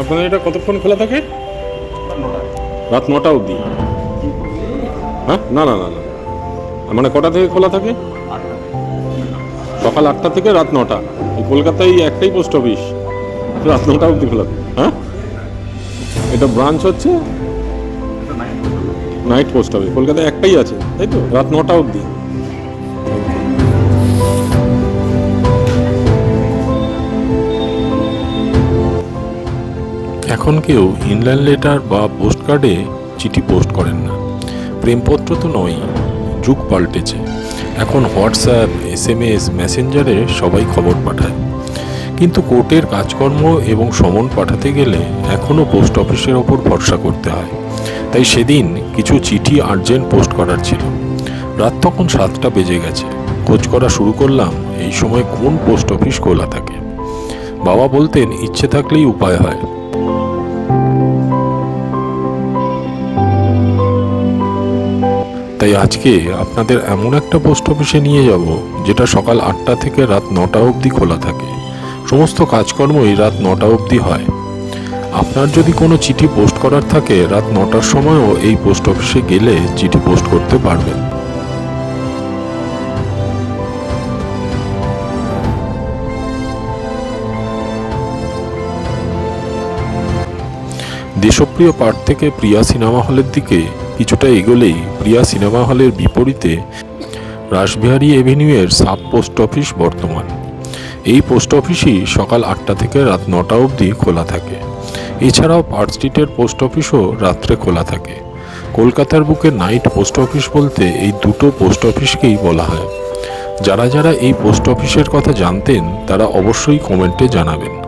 আপনাদের এটা কতক্ষণ খোলা থাকে? রাত নটা অবধি। হ্যাঁ? না না না না। মানে কটা থেকে খোলা থাকে? সকাল আটটা থেকে রাত নটা। এই কলকাতায় একটাই পোস্ট অফিস। রাত নটা অবধি খোলা হ্যাঁ? এটা ব্রাঞ্চ হচ্ছে? Night post office. কলকাতায় একটাই আছে, তাই তো? রাত নটা অবধি। এখন কেউ ইনল্যান্ড লেটার বা পোস্ট কার্ডে চিঠি পোস্ট করেন না। প্রেমপত্র তো নয় যুগ পাল্টেছে। এখন হোয়াটসঅ্যাপ এস এম এস মেসেঞ্জারে সবাই খবর পাঠায়। কিন্তু কোর্টের কাজকর্ম এবং সমন পাঠাতে গেলে এখনও পোস্ট অফিসের ওপর ভরসা করতে হয়। তাই সেদিন কিছু চিঠি আর্জেন্ট পোস্ট করার ছিল। রাত তখন সাতটা বেজে গেছে। খোঁজ করা শুরু করলাম, এই সময় কোন পোস্ট অফিস খোলা থাকে। বাবা বলতেন, ইচ্ছে থাকলেই উপায় হয়। তাই আজকে আপনাদের এমন একটা পোস্ট অফিসে নিয়ে যাব, যেটা সকাল আটটা থেকে রাত নটা অবধি খোলা থাকে। সমস্ত কাজকর্মই রাত নটা অবধি হয়। আপনার যদি কোনো চিঠি পোস্ট করার থাকে, রাত নটার সময়ও এই পোস্ট অফিসে গেলে চিঠি পোস্ট করতে পারবেন। দেশপ্রিয় পার্ট থেকে প্রিয়া সিনেমা হলের দিকে কিছুটা এগোলেই প্রিয়া সিনেমা হলের বিপরীতে রাসবিহারী এভিনিউয়ের সাব পোস্ট অফিস বর্তমান। এই পোস্ট অফিসই সকাল আটটা থেকে রাত নটা অবধি খোলা থাকে। এছাড়াও পার্ক স্ট্রিটের পোস্ট অফিসও রাত্রে খোলা থাকে। কলকাতার বুকে নাইট পোস্ট অফিস বলতে এই দুটো পোস্ট অফিসকেই বলা হয়। যারা যারা এই পোস্ট অফিসের কথা জানতেন তারা অবশ্যই কমেন্টে জানাবেন।